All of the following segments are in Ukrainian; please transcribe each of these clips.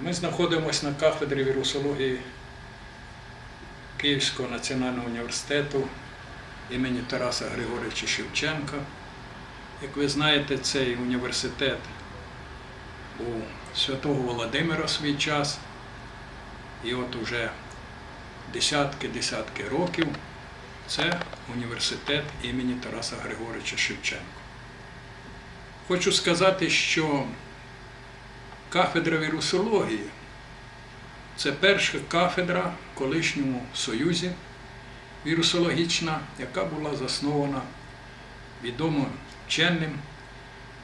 Ми знаходимося на кафедрі вірусології Київського національного університету імені Тараса Григоровича Шевченка. Як ви знаєте, цей університет у Святого Володимира свій час, і от уже десятки-десятки років це університет імені Тараса Григоровича Шевченка. Хочу сказати, що кафедра вірусології це перша кафедра в колишньому Союзі вірусологічна, яка була заснована відомим вченим,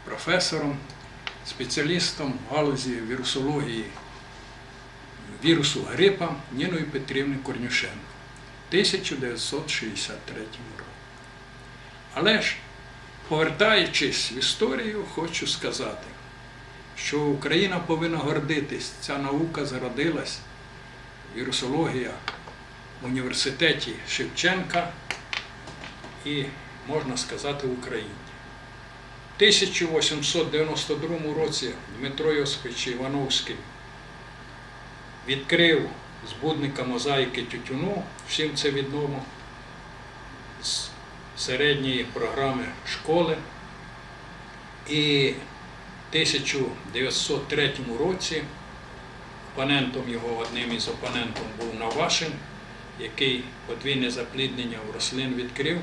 професором, спеціалістом в галузі вірусології вірусу грипа Ніною Петрівни Корнюшенко в 1963 році. Але ж, повертаючись в історію, хочу сказати, що Україна повинна гордитись, ця наука зародилась, вірусологія в університеті Шевченка і, можна сказати, в Україні. В 1892 році Дмитро Йосипович Івановський відкрив збудника мозаїки тютюну, всім це відомо, з середньої програми школи. І 1903 році опонентом його, одним із опонентів був Навашин, який подвійне запліднення в рослин відкрив,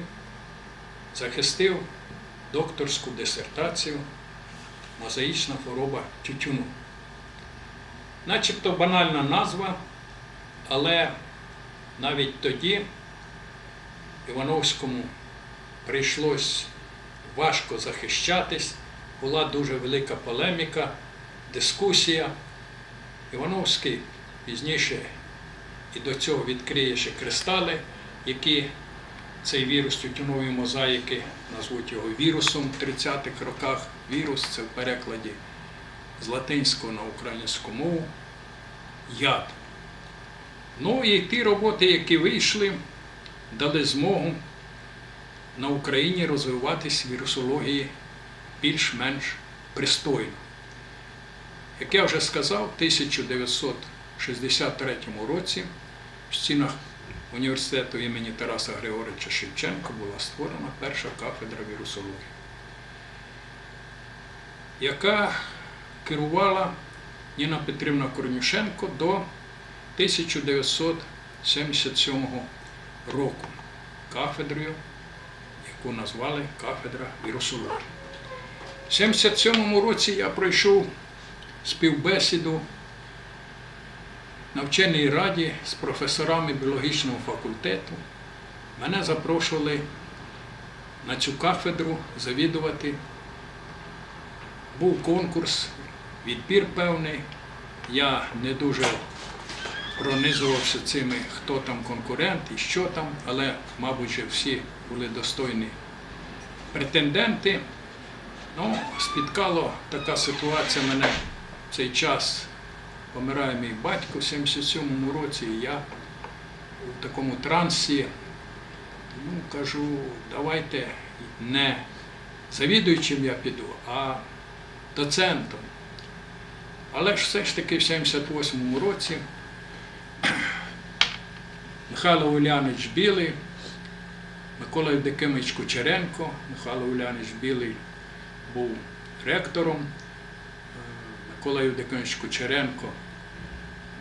захистив докторську дисертацію Мозаїчна хвороба тютюну. Начебто банальна назва, але навіть тоді Івановському прийшлось важко захищатись, була дуже велика полеміка, дискусія. Івановський пізніше і до цього відкриє ще кристали, які цей вірус тютюнової мозаїки назвуть його вірусом в 30-х роках. Вірус це в перекладі з латинського на українську мову яд. Ну і ті роботи, які вийшли, дали змогу на Україні розвиватись вірусології більш-менш пристойно. Як я вже сказав, в 1963 році в стінах університету імені Тараса Григоровича Шевченка була створена перша кафедра вірусології, яка керувала Ніна Петрівна Корнюшенко до 1977 року кафедрою, яку назвали кафедра вірусології. В 1977 році я пройшов співбесіду на вченій раді з професорами біологічного факультету. Мене запрошували на цю кафедру завідувати. Був конкурс, відбір певний. Я не дуже пронизувався цими, хто там конкурент і що там, але, мабуть, всі були достойні претенденти. Ну, спіткала така ситуація мене в цей час. Помирає мій батько в 77-му році, і я у такому трансі. Ну, кажу, давайте не завідуючим я піду, а доцентом. Але ж все ж таки в 78-му році Михайло Улянович Білий, Микола Євдокимович Кучеренко, Михайло Улянович Білий був ректором, е, Микола Євдокимович Кучеренко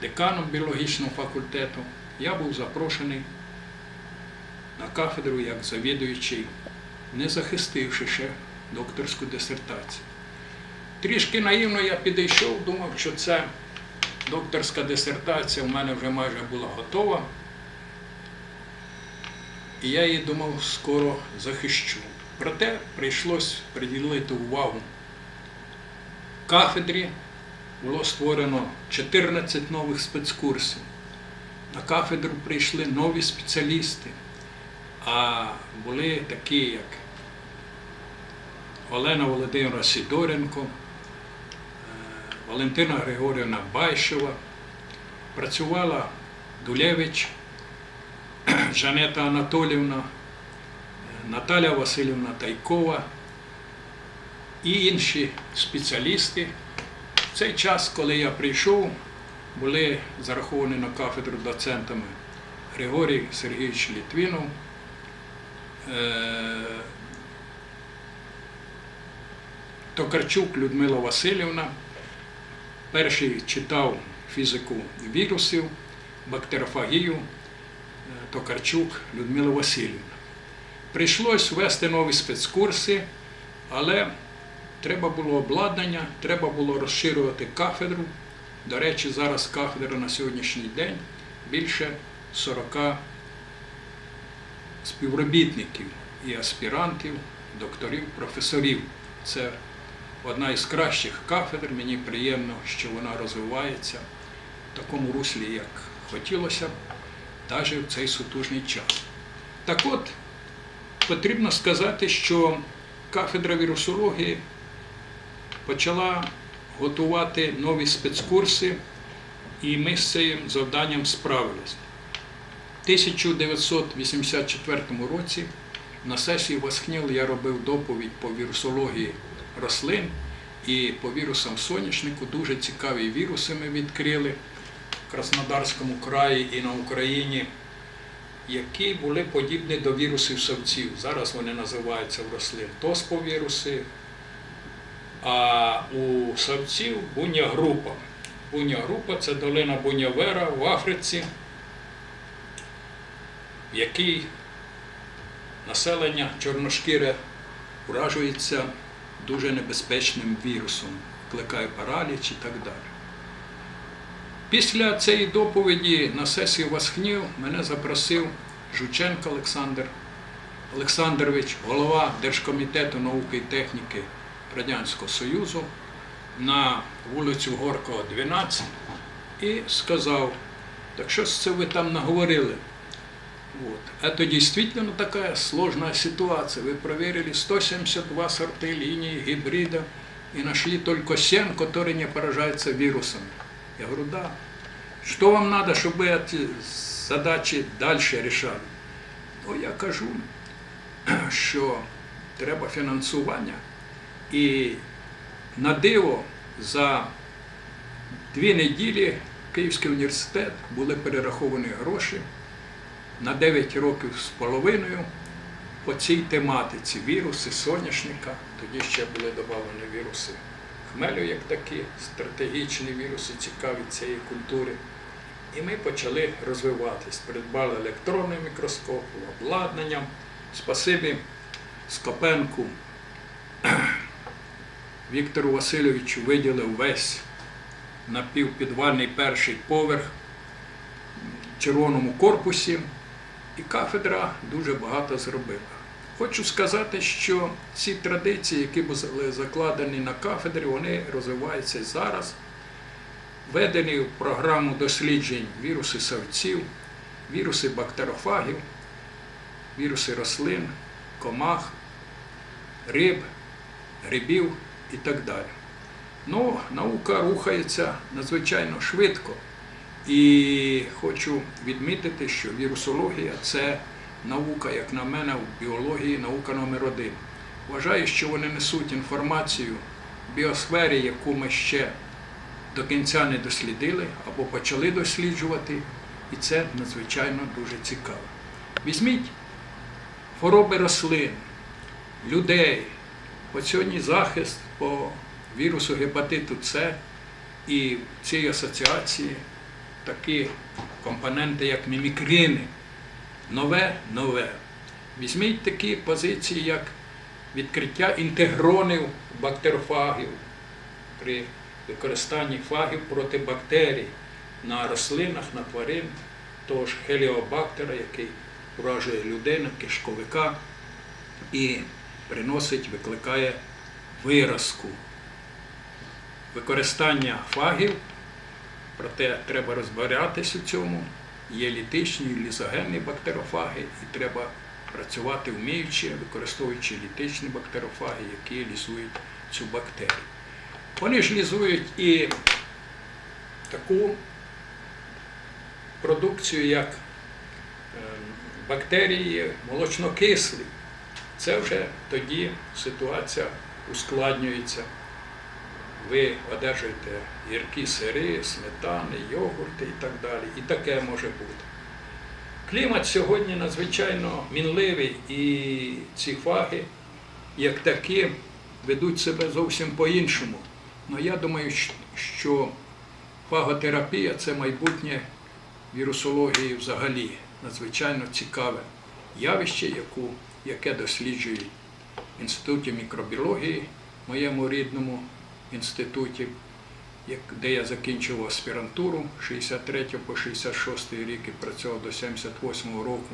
деканом біологічного факультету. Я був запрошений на кафедру як завідуючий, не захистивши ще докторську дисертацію. Трішки наївно я підійшов, думав, що це докторська дисертація в мене вже майже була готова. І я її думав, скоро захищу. Проте прийшлось приділити увагу кафедрі. Було створено 14 нових спецкурсів. На кафедру прийшли нові спеціалісти, а були такі, як Олена Володимира Сидоренко, е, Валентина Григорівна Байшева, працювала Дулевич, Жанета Анатолівна, Наталя Васильівна Тайкова і інші спеціалісти. В цей час, коли я прийшов, були зараховані на кафедру доцентами Григорій Сергійович Літвінов, е, Токарчук Людмила Васильівна. Перший читав фізику вірусів, бактеріофагію, е, Токарчук Людмила Васильівна. Прийшлось ввести нові спецкурси, але треба було обладнання, треба було розширювати кафедру. До речі, зараз кафедра на сьогоднішній день більше 40 співробітників і аспірантів, докторів, професорів. Це одна із кращих кафедр. Мені приємно, що вона розвивається в такому руслі, як хотілося навіть в цей сутужний час. Так от, потрібно сказати, що кафедра вірусології почала готувати нові спецкурси, і ми з цим завданням справились. В 1984 році на сесії Восхніл я робив доповідь по вірусології рослин і по вірусам соняшнику. Дуже цікаві віруси ми відкрили в Краснодарському краї і на Україні, які були подібні до вірусів савців. Зараз вони називаються в рослин тосповіруси, а у савців буня група. Буня група це долина Бунявера в Африці, в якій населення чорношкіре вражується дуже небезпечним вірусом, викликає параліч і так далі. Після цієї доповіді на сесії Восхнів мене запросив Жученко Олександр Олександрович, голова Держкомітету науки і техніки Радянського Союзу на вулицю Горького, 12 і сказав, так що ж це ви там наговорили? Вот. Это действительно такая сложная ситуация. Вы проверили 172 сорты линии гибрида и нашли только 7, которые не поражаются вирусами. Я говорю, да. Что вам надо, чтобы эти задачи дальше решали? Ну, я кажу, що треба фінансування. І на диво за дві неділі Київський університет були перераховані гроші на 9 років з половиною по цій тематиці віруси соняшника. Тоді ще були додавлені віруси хмелю, як такі стратегічні віруси, цікаві цієї культури. І ми почали розвиватись. Придбали електронний мікроскоп, обладнанням. Спасибі Скопенку Віктору Васильовичу виділив весь напівпідвальний перший поверх в червоному корпусі, і кафедра дуже багато зробила. Хочу сказати, що ці традиції, які були закладені на кафедрі, вони розвиваються зараз. Введені в програму досліджень віруси савців, віруси бактерофагів, віруси рослин, комах, риб, грибів і так далі. Ну, наука рухається надзвичайно швидко. І хочу відмітити, що вірусологія це наука, як на мене, в біології наука номер один. Вважаю, що вони несуть інформацію в біосфері, яку ми ще до кінця не дослідили або почали досліджувати, і це надзвичайно дуже цікаво. Візьміть хвороби рослин, людей, от сьогодні захист по вірусу гепатиту С і в цій асоціації такі компоненти, як мімікрини, нове, нове. Візьміть такі позиції, як відкриття інтегронів бактерофагів при використанні фагів проти бактерій на рослинах, на тварин, того ж хеліобактера, який уражує людину, кишковика і приносить, викликає виразку. Використання фагів, проте треба розбиратись у цьому. Є літичні лізогенні бактерофаги, і треба працювати вміючи, використовуючи літичні бактерофаги, які лізують цю бактерію. Вони ж лізують і таку продукцію, як е, бактерії молочнокислі. Це вже тоді ситуація ускладнюється. Ви одержуєте гіркі сири, сметани, йогурти і так далі. І таке може бути. Клімат сьогодні надзвичайно мінливий, і ці фаги, як такі, ведуть себе зовсім по-іншому. Ну я думаю, що фаготерапія це майбутнє вірусології взагалі надзвичайно цікаве явище, яку, яке досліджують в інституті мікробіології, моєму рідному інституті, як- де я закінчив аспірантуру 63 по 66 рік і працював до 78 року.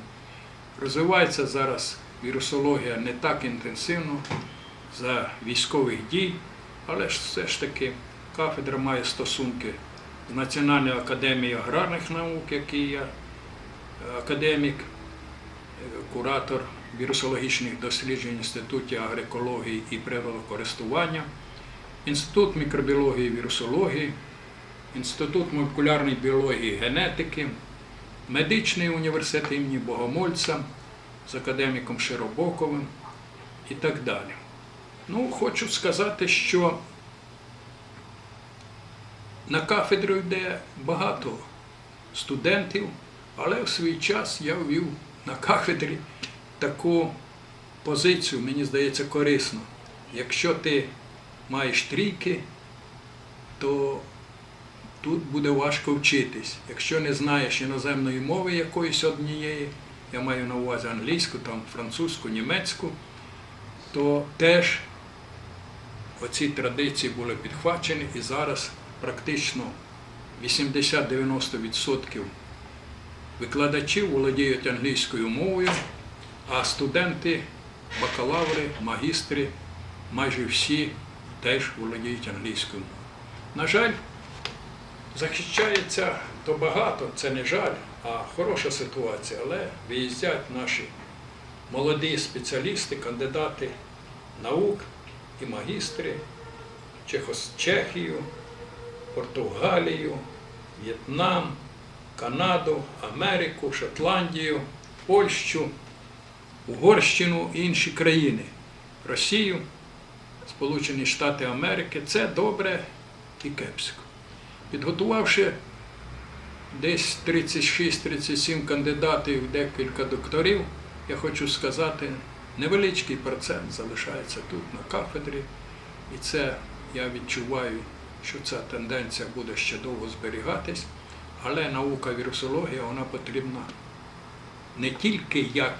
Розвивається зараз вірусологія не так інтенсивно за військових дій, але ж все ж таки кафедра має стосунки з Національною академією аграрних наук, який я академік, куратор вірусологічних досліджень в Інституті агроекології і природокористування, Інститут мікробіології і вірусології, Інститут молекулярної біології і генетики, медичний університет імені Богомольця з академіком Широбоковим і так далі. Ну, хочу сказати, що на кафедру йде багато студентів, але в свій час я ввів на кафедрі таку позицію, мені здається, корисно. Якщо ти маєш трійки, то тут буде важко вчитись. Якщо не знаєш іноземної мови якоїсь однієї, я маю на увазі англійську, там французьку, німецьку, то теж оці традиції були підхвачені і зараз практично 80-90% викладачів володіють англійською мовою, а студенти, бакалаври, магістри, майже всі теж володіють англійською мовою. На жаль, захищається то багато, це не жаль, а хороша ситуація, але виїздять наші молоді спеціалісти, кандидати наук і магістри Чехос- Чехію, Португалію, В'єтнам, Канаду, Америку, Шотландію, Польщу, Угорщину і інші країни, Росію, Сполучені Штати Америки. Це добре і кепсько. Підготувавши десь 36-37 кандидатів, декілька докторів, я хочу сказати, невеличкий процент залишається тут на кафедрі, і це я відчуваю, що ця тенденція буде ще довго зберігатись, але наука вірусологія вона потрібна не тільки як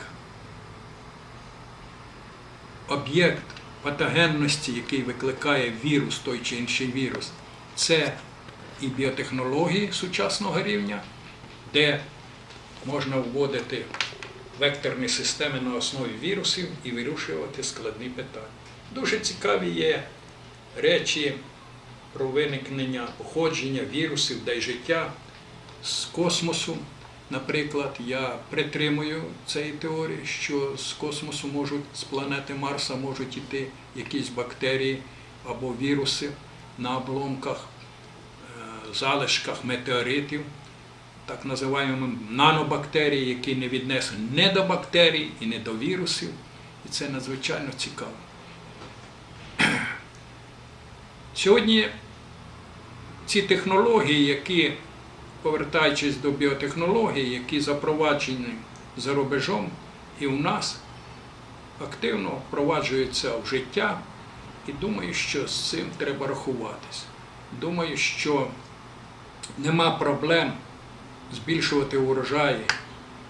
об'єкт патогенності, який викликає вірус, той чи інший вірус, це і біотехнології сучасного рівня, де можна вводити векторні системи на основі вірусів і вирішувати складні питання. Дуже цікаві є речі про виникнення походження вірусів та й життя з космосу. Наприклад, я притримую цієї теорії, що з космосу можуть, з планети Марса можуть йти якісь бактерії або віруси на обломках, е, залишках метеоритів, так називаємо нанобактерії, які не віднесені не до бактерій і не до вірусів. І це надзвичайно цікаво. Сьогодні ці технології, які, повертаючись до біотехнологій, які запроваджені за рубежом і у нас, активно впроваджуються в життя, і думаю, що з цим треба рахуватись. Думаю, що нема проблем збільшувати урожаї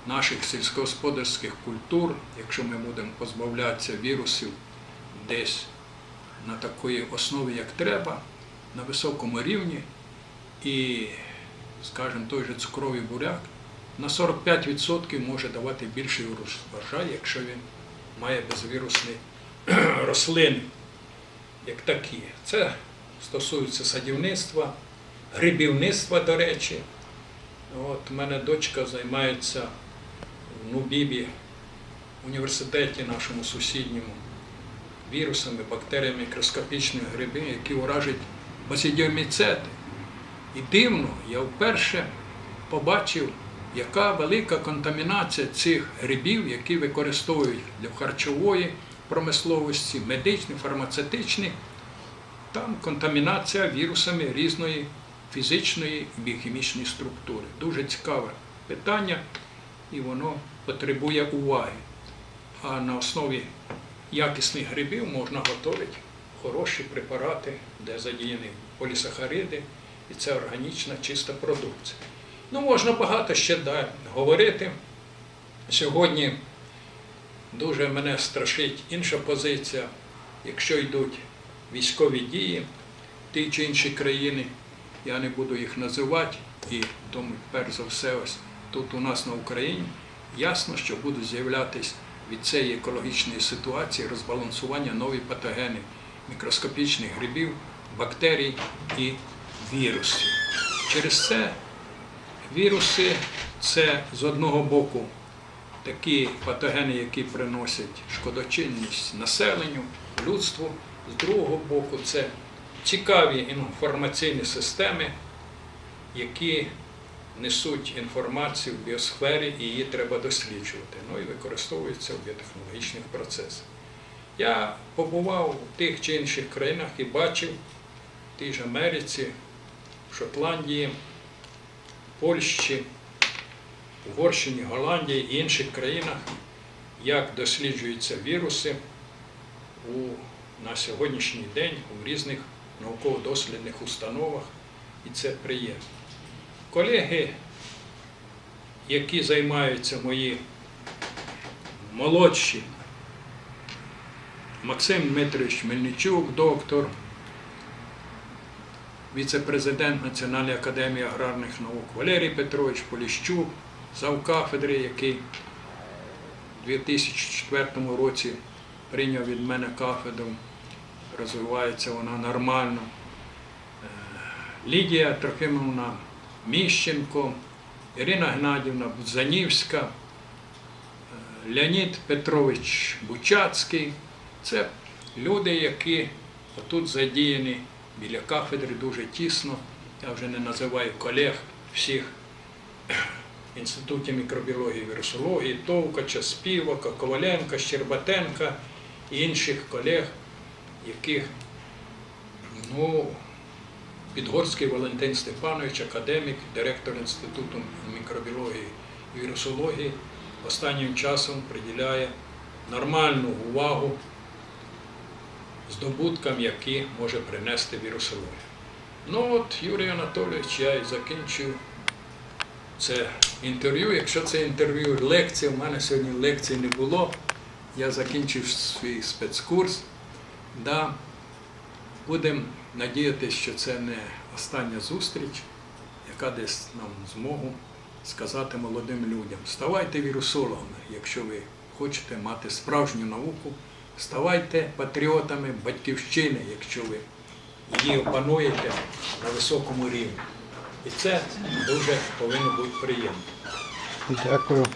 наших сільськогосподарських культур, якщо ми будемо позбавлятися вірусів десь на такої основі, як треба, на високому рівні, і, скажімо, той же цукровий буряк на 45% може давати більший урожай, якщо він має безвірусні рослини, як такі. Це стосується садівництва, грибівництва, до речі. От мене дочка займається в Нубібі, університеті нашому сусідньому, вірусами, бактеріями, мікроскопічні гриби, які уражать басідіоміцети. І дивно, я вперше побачив, яка велика контамінація цих грибів, які використовують для харчової промисловості, медичної, фармацевтичної, там контамінація вірусами різної фізичної і біохімічної структури. Дуже цікаве питання, і воно потребує уваги. А на основі якісних грибів можна готувати хороші препарати, де задіяні полісахариди, і це органічна чиста продукція. Ну, можна багато ще да, говорити. Сьогодні дуже мене страшить інша позиція, якщо йдуть військові дії ті чи інші країни, я не буду їх називати, і тому, перш за все, ось тут у нас на Україні ясно, що будуть з'являтися від цієї екологічної ситуації розбалансування нові патогени мікроскопічних грибів, бактерій і вірусів. Через це віруси це з одного боку такі патогени, які приносять шкодочинність населенню, людству, з другого боку, це цікаві інформаційні системи, які несуть інформацію в біосфері і її треба досліджувати. Ну і використовуються в біотехнологічних процесах. Я побував в тих чи інших країнах і бачив в тій ж Америці, Шотландії, Польщі, Угорщині, Голландії і інших країнах, як досліджуються віруси у, на сьогоднішній день у різних науково-дослідних установах, і це приємно. Колеги, які займаються мої молодші, Максим Дмитрович Мельничук, доктор, віце-президент Національної академії аграрних наук Валерій Петрович Поліщук, завкафедри, який у 2004 році прийняв від мене кафедру, розвивається вона нормально. Е, Лідія Трофимовна Міщенко, Ірина Геннадівна Будзанівська, е, Леонід Петрович Бучацький. Це люди, які тут задіяні біля кафедри дуже тісно. Я вже не називаю колег всіх інститутів мікробіології і вірусології, Товкача, Співака, Коваленка, Щербатенка і інших колег, яких ну, Підгорський Валентин Степанович, академік, директор Інституту мікробіології і вірусології, останнім часом приділяє нормальну увагу здобуткам, які може принести вірусологія. Ну от, Юрій Анатолійович, я і закінчую це інтерв'ю. Якщо це інтерв'ю лекція, в мене сьогодні лекції не було. Я закінчив свій спецкурс. Да, Будемо надіятися, що це не остання зустріч, яка дасть нам змогу сказати молодим людям: ставайте вірусологами, якщо ви хочете мати справжню науку, ставайте патріотами батьківщини, якщо ви її опануєте на високому рівні. І це дуже повинно бути приємно. Дякую.